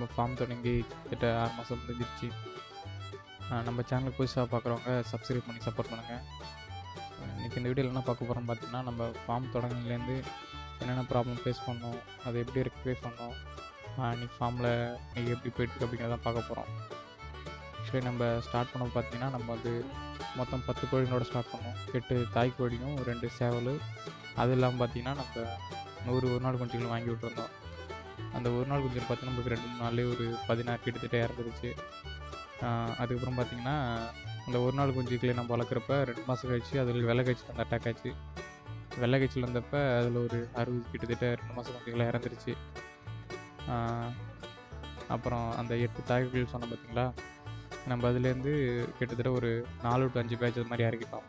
நம்ம ஃபார்ம் தொடங்கி கிட்டத்தட்ட ஆறு மாதம் முடிஞ்சிருச்சு. நம்ம சேனலுக்கு புதுசாக பார்க்குறவங்க சப்ஸ்கிரைப் பண்ணி சப்போர்ட் பண்ணுங்கள் இன்றைக்கி இந்த வீடியோவில் என்ன பார்க்க போகிறோம் பார்த்தீங்கன்னா நம்ம ஃபார்ம் தொடங்கிலேருந்து என்னென்ன ப்ராப்ளம் ஃபேஸ் பண்ணோம் அதை எப்படி ரெக்டிஃபை பண்ணோம் இன்றைக்கி ஃபார்மில் இன்றைக்கி எப்படி போயிட்டு அப்படிங்கிறத பார்க்க போகிறோம் ஆக்சுவலி நம்ம ஸ்டார்ட் பண்ண பார்த்தீங்கன்னா நம்ம வந்து மொத்தம் பத்து கோழிகளோட ஸ்டார்ட் பண்ணோம். எட்டு தாய் கோழியும் ரெண்டு சேவல். அது இல்லாமல் பார்த்தீங்கன்னா நம்ம நூறு ஒரு நாள் குஞ்சுகள் வாங்கி விட்டுருந்தோம். அந்த ஒரு நாள் குஞ்சு பார்த்தீங்கன்னா நமக்கு ரெண்டு மூணு நாள்லேயே ஒரு பதினாறு கிட்டத்தட்ட இறந்துருச்சு. அதுக்கப்புறம் பார்த்தீங்கன்னா அந்த ஒரு நாள் குஞ்சுக்களை நம்ம வளர்க்குறப்ப ரெண்டு மாதம் கழிச்சு அதில் வெள்ளை காய்ச்சல் வந்து அட்டாக் ஆச்சு. வெள்ளை காய்ச்சல் வந்தப்ப அதில் ஒரு அறுபது கிட்டத்தட்ட ரெண்டு மாதம் குஞ்சுகளை இறந்துருச்சு. அப்புறம் அந்த எட்டு தாய்கள் சொன்னோம் பார்த்தீங்களா நம்ம அதுலேருந்து கிட்டத்தட்ட ஒரு நாலு டு அஞ்சு பேட்ச் அது மாதிரி இறக்கிட்டோம்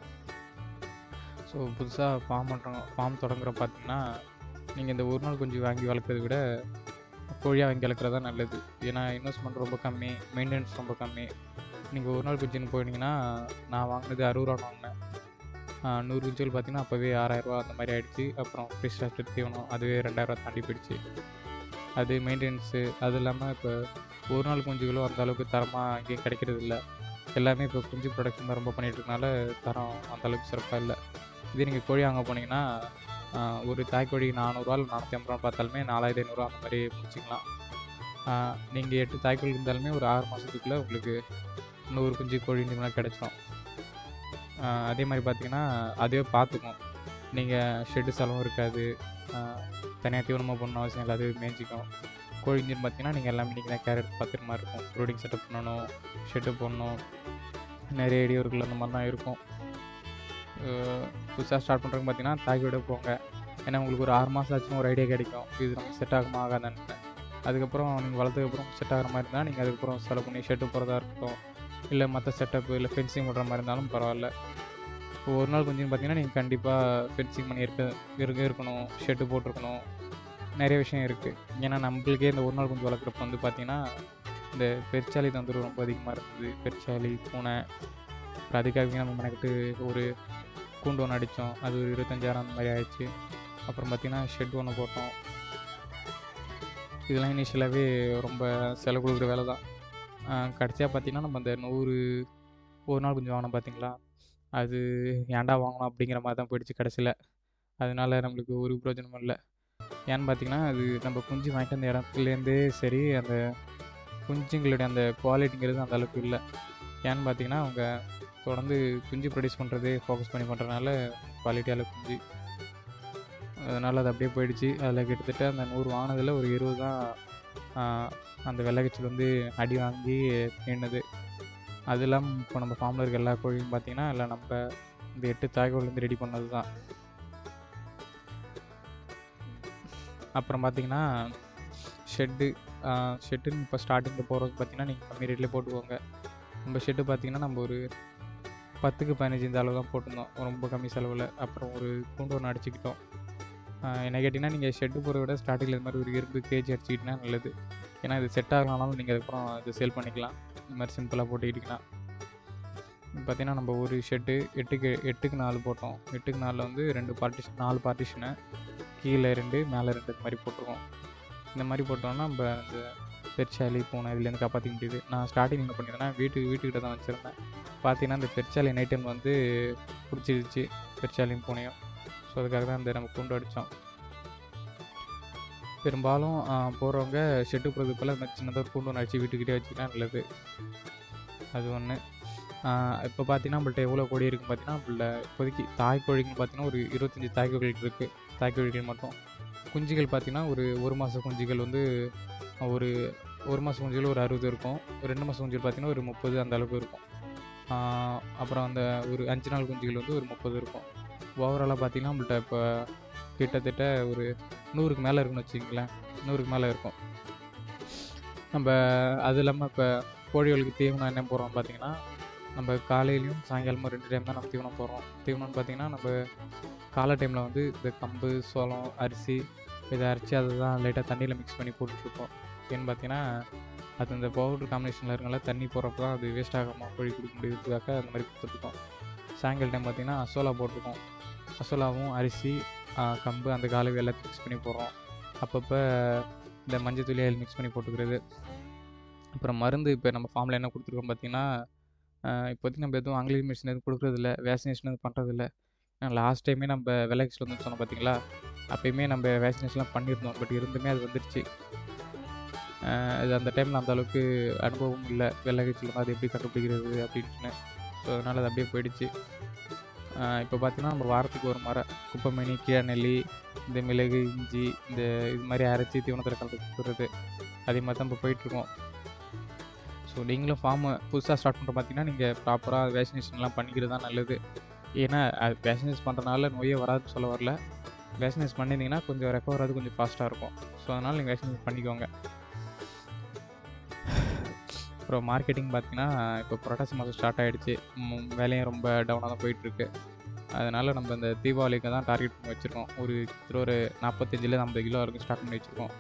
ஸோ புதுசாக ஃபார்ம் பண்ணுறோம் ஃபார்ம் தொடங்குறோம் பார்த்தீங்கன்னா நீங்கள் இந்த ஒரு நாள் குஞ்சு வாங்கி வளர்க்குறத விட கோழியாக வாங்கி வளர்க்குறது தான் நல்லது. ஏன்னா இன்வெஸ்ட்மெண்ட் ரொம்ப கம்மி மெயின்டெனன்ஸ் ரொம்ப கம்மி. நீங்கள் ஒரு நாள் குஞ்சுன்னு போயிட்டீங்கன்னா நான் வாங்கினது அறுபது ரூபா வாங்கினேன். நூறு குஞ்சுகள் பார்த்தீங்கன்னா அப்போவே ஆறாயிரரூவா அந்த மாதிரி ஆகிடுச்சு அப்புறம் ஃப்ரிஷ் ஸ்டாஸ்டர் தீவனம் அதுவே ரெண்டாயிரரூவா தாண்டி போயிடுச்சு. அது மெயின்டெனன்ஸு அது இல்லாமல் இப்போ ஒரு நாள் குஞ்சுகளும் அந்த அளவுக்கு தரமாக அங்கேயும் கிடைக்கிறது இல்லை. எல்லாமே இப்போ குஞ்சு ப்ரொடக்ஷன் தான் ரொம்ப பண்ணிட்டு இருக்கனால தரம் அந்த அளவுக்கு சிறப்பாக இல்லை. இதே நீங்கள் கோழி வாங்க போனீங்கன்னா ஒரு தாய்க்கோழி நானூறுரூவா இல்லை நானூற்றி ஐம்பது ரூபா பார்த்தாலுமே நாலாயிரத்தி ஐநூறுரூவா அந்த மாதிரி முடிச்சிக்கலாம். நீங்கள் எட்டு தாய்க்கோழி இருந்தாலுமே ஒரு ஆறு மாதத்துக்குள்ளே உங்களுக்கு நூறு குஞ்சு கோழி நீங்களாம் கிடச்சிடும் அதே மாதிரி பார்த்தீங்கன்னா அதுவே பார்த்துக்கும் நீங்கள் ஷெட்டு செலவும் இருக்காது. தனியாக தீவனமாக பண்ணணும் அவசியம் இல்லை அதுவே மேய்ஞ்சிக்கும். கோழி நீர் பார்த்தீங்கன்னா நீங்கள் எல்லாமே நீங்கள் தான் கேர் எடுத்து மாதிரி இருக்கும். ப்ரூடிங் செட்டப் பண்ணணும் ஷெட்டு போடணும் நிறைய இடையூறுகள் அந்த மாதிரிலாம் இருக்கும். புதுசாக ஸ்டார்ட் பண்ணுறவங்க பார்த்தீங்கன்னா தாய்க்கோட போங்க. ஏன்னா உங்களுக்கு ஒரு ஆறு மாதம் ஆச்சுன்னு ஒரு ஐடியா கிடைக்கும். இது நமக்கு செட் ஆகுமா ஆகாதான்னு அதுக்கப்புறம் நீங்கள் வளர்த்ததுக்கப்புறம் செட் ஆகிற மாதிரி இருந்தால் நீங்கள் அதுக்கப்புறம் செலவு பண்ணி ஷெட்டு போகிறதா இருக்கட்டும் இல்லை மற்ற செட்டப்பு இல்லை ஃபென்சிங் பண்ணுற மாதிரி இருந்தாலும் பரவாயில்ல. இப்போ ஒரு நாள் கொஞ்சம் பார்த்தீங்கன்னா நீங்கள் கண்டிப்பாக ஃபென்சிங் பண்ணி இருக்க இருக்க இருக்கணும் ஷெட்டு போட்டிருக்கணும். நிறைய விஷயம் இருக்குது ஏன்னா நம்மளுக்கே இந்த ஒரு நாள் கொஞ்சம் வளர்க்குறப்ப வந்து பார்த்தீங்கன்னா இந்த பெருச்சாலி தொந்தரவு ரொம்ப அதிகமாக இருந்தது. பெருச்சாலி பூனை அப்புறம் அதுக்காகவே நம்ம மெனக்கிட்டு ஒரு கூண்டு ஒன்று அடித்தோம் அது ஒரு இருபத்தஞ்சாயிரம் அந்த மாதிரி ஆயிடுச்சு. அப்புறம் பார்த்திங்கன்னா ஷெட் ஒன்று போட்டோம். இதெல்லாம் இனிஷியலாகவே ரொம்ப செலவு கொடுக்குற வேலை தான். கடைசியாக பார்த்தீங்கன்னா நம்ம அந்த நூறு ஒரு நாள் கொஞ்சம் வாங்கினோம் பார்த்தீங்களா? அது ஏன்டா வாங்கணும் அப்படிங்கிற மாதிரி தான் போயிடுச்சு கடைசியில். அதனால நம்மளுக்கு ஒரு பிரயோஜனமும் இல்லை. ஏன்னு பார்த்தீங்கன்னா அது நம்ம குஞ்சு வாங்கிட்டு அந்த இடத்துலேருந்தே சரி அந்த குஞ்சுங்களுடைய அந்த குவாலிட்டிங்கிறது அந்த அளவுக்கு இல்லை. ஏன்னு பார்த்தீங்கன்னா அவங்க தொடர்ந்து குஞ்சு ப்ரொடியூஸ் பண்ணுறதே ஃபோக்கஸ் பண்ணி பண்ணுறதுனால குவாலிட்டியால் குஞ்சு. அதனால் அது அப்படியே போயிடுச்சு. அதில் கிட்டத்தட்ட அந்த நூறு வாங்கினதில் ஒரு இருபது தான் அந்த வெள்ளைக்கச்சில் வந்து அடி வாங்கி நின்னுது அது இல்லாமல் இப்போ நம்ம ஃபார்மில் இருக்க எல்லா கோழியும் பார்த்தீங்கன்னா இல்லை நம்ம இந்த எட்டு தாய்கோள்லேருந்து ரெடி பண்ணது தான் அப்புறம் பார்த்தீங்கன்னா ஷெட்டு ஷெட்டுன்னு இப்போ ஸ்டார்டிங்கில் போகிறதுக்கு பார்த்தீங்கன்னா நீங்கள் கம்மி ரேட்லேயே போட்டுக்கோங்க. நம்ம ஷெட்டு பார்த்தீங்கன்னா நம்ம ஒரு பத்துக்கு பதினஞ்சு இந்த அளவு தான் போட்டிருந்தோம். ரொம்ப கம்மி செலவில். அப்புறம் ஒரு கூண்டு ஒன்று அடிச்சுக்கிட்டோம். என்ன கேட்டிங்கன்னா நீங்கள் ஷெட்டு போகிறத விட ஸ்டார்டிங்கில் இது மாதிரி ஒரு இரும்பு கேஜ் அடிச்சுக்கிட்டிங்கன்னா நல்லது. ஏன்னா இது செட் ஆகலனாலும் நீங்கள் அதுக்கப்புறம் இது சேல் பண்ணிக்கலாம். இந்த மாதிரி சிம்பிளாக போட்டுக்கிட்டிங்கன்னா. பார்த்தீங்கன்னா நம்ம ஒரு ஷெட்டு எட்டுக்கு எட்டுக்கு நாலு போட்டோம். எட்டுக்கு நாலில் வந்து ரெண்டு பார்ட்டிஷன் நாலு பார்ட்டிஷனை கீழே ரெண்டு மேலே ரெண்டு மாதிரி போட்டிருக்கோம். இந்த மாதிரி போட்டோம்னா நம்ம அந்த பெருச்சாலி பூனை இதுலேருந்து காப்பாற்றிக்க முடியுது. நான் ஸ்டார்டிங் என்ன பண்ணியிருந்தேன் வீட்டுக்கு வீட்டுக்கிட்ட தான் வச்சுருந்தேன். பார்த்தீங்கன்னா அந்த பெருச்சாலி நைட் டைம் வந்து பிடிச்சிருச்சு பெருச்சாலியும் பூனையும். ஸோ அதுக்காக தான் இந்த நம்ம கூண்டு அடித்தோம் பெரும்பாலும் போகிறவங்க ஷெட்டு போகிறதுக்கு போல் இந்த சின்னதாக ஒரு கூண்டு ஒன்று அடிச்சு வீட்டுக்கிட்டே வச்சுக்கிட்டா நல்லது. அது ஒன்று இப்போ பார்த்தீங்கன்னா நம்மள்ட்ட எவ்வளோ கோழி இருக்குன்னு பார்த்தீங்கன்னா நம்மள இப்போதைக்கு தாய் கோழிகள் பார்த்தீங்கன்னா ஒரு இருபத்தஞ்சி தாய் கோழிகள் இருக்குது தாய் கோழிகள் மட்டும். குஞ்சுகள் பார்த்தீங்கன்னா ஒரு ஒரு மாத குஞ்சுகள் வந்து ஒரு ஒரு மாதம் குஞ்சுகள் ஒரு அறுபது இருக்கும். ரெண்டு மாதம் குஞ்சுகள் பார்த்தீங்கன்னா ஒரு முப்பது அந்த அளவுக்கு இருக்கும். அப்புறம் அந்த ஒரு அஞ்சு நாள் குஞ்சுகள் வந்து ஒரு முப்பது இருக்கும். ஓவராலாக பார்த்தீங்கன்னா நம்மள்ட்ட இப்போ கிட்டத்தட்ட ஒரு நூறுக்கு மேலே இருக்குன்னு வச்சுக்கங்களேன். நூறுக்கு மேலே இருக்கும். நம்ம அது இல்லாமல் இப்போ கோழிகளுக்கு தீவனம் என்ன போடுறோம் பார்த்தீங்கன்னா நம்ம காலையிலையும் சாயங்காலமும் ரெண்டு டைம் தான் நம்ம தீவனம் போடுறோம். தீவனம்னு பார்த்தீங்கன்னா நம்ம காலை டைமில் வந்து இந்த கம்பு சோளம் அரிசி இதை அரைச்சி அதை தான் லைட்டாக தண்ணியில் மிக்ஸ் பண்ணி போட்டுட்ருக்கோம் ஏன்னு பார்த்தீங்கன்னா அது இந்த பவுடர் காம்பினேஷனில் இருக்கனால தண்ணி போடுறப்ப தான் அது வேஸ்ட் ஆகாமல் கோழி கொடுக்க முடியுதுக்காக அந்த மாதிரி கொடுத்துருக்கோம் சாயங்கால டைம் பார்த்தீங்கன்னா அசோலா போட்டிருக்கோம். மசாலாவும் அரிசி கம்பு அந்த காலவு எல்லாத்தையும் மிக்ஸ் பண்ணி போடுறோம். அப்பப்போ இந்த மஞ்சள் தூளி அதில் மிக்ஸ் பண்ணி போட்டுக்கிறது. அப்புறம் மருந்து இப்போ நம்ம ஃபார்மில் என்ன கொடுத்துருக்கோம் பார்த்தீங்கன்னா இப்போதைக்கு நம்ம எதுவும் ஆங்கிலேய மெடிசன் எதுவும் கொடுக்குறதில்ல வேக்சினேஷன் எதுவும் பண்ணுறதில்ல லாஸ்ட் டைமே நம்ம விலகிச்சில் வந்து சொன்னோம் பார்த்தீங்களா அப்பயுமே நம்ம வேக்சினேஷன்லாம் பண்ணியிருந்தோம். பட் இருந்துமே அது வந்துடுச்சு. அது அந்த டைமில் அந்த அளவுக்கு அனுபவம் இல்லை. வெள்ளகச்சில் அது எப்படி கண்டுபிடிக்கிறது அப்படின்னு ஸோ அதனால் அது அப்படியே போயிடுச்சு. இப்போ பார்த்தீங்கன்னா நம்ம வாரத்துக்கு ஒரு மரம் குப்பைமேனி கீழநெல்லி இந்த மிளகு இஞ்சி இந்த இது மாதிரி அரைச்சி தீவனத்தில் கலந்து கொடுக்குறது. அதே மாதிரி தான் இப்போ போயிட்டுருக்கோம். ஸோ நீங்களும் ஃபார்மை புதுசாக ஸ்டார்ட் பண்ணுற பார்த்தீங்கன்னா நீங்கள் ப்ராப்பராக வேக்சினேஷன்லாம் பண்ணிக்கிறது தான் நல்லது. ஏன்னா வேக்சினேஷன் பண்ணுறதுனால நோயே வராதுன்னு சொல்ல வரல. வேக்சினேஷன் பண்ணியிருந்தீங்கன்னா கொஞ்சம் ரெக்கவர் ஆகுது கொஞ்சம் ஃபாஸ்ட்டாக இருக்கும். ஸோ அதனால் நீங்கள் வேக்சினேஷன் பண்ணிக்கோங்க. அப்புறம் மார்க்கெட்டிங் பார்த்தீங்கன்னா இப்போ புரட்டாசி மாதம் ஸ்டார்ட் ஆகிடுச்சு வேலையும் ரொம்ப டவுனாக தான் போயிட்டுருக்கு. அதனால் நம்ம இந்த தீபாவளிக்கு தான் டார்கெட் பண்ணி வச்சுருக்கோம். ஒரு கிட்ட ஒரு நாற்பத்தஞ்சில் ஐம்பது கிலோ வரைக்கும் ஸ்டார்ட் பண்ணி வச்சுருக்கோம்.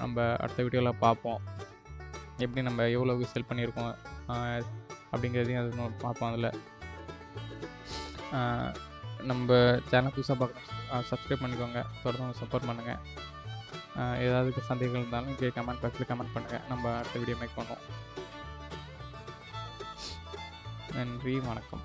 நம்ம அடுத்த வீடியோவில் பார்ப்போம். எப்படி நம்ம எவ்வளோக்கு செல் பண்ணியிருக்கோம் அப்படிங்கிறதையும் அது பார்ப்போம் அதில். நம்ம சேனல் புதுசாக பார்க்கணும் சப்ஸ்கிரைப் பண்ணிக்கோங்க. தொடர்ந்து சப்போர்ட் பண்ணுங்கள் ஏதாவது சந்தேகம் இருந்தாலும் இங்கே கமெண்ட் பாக்ஸில் கமெண்ட் பண்ணுங்கள் நம்ம அடுத்த வீடியோ மேக் பண்ணுவோம் நன்றி வணக்கம்.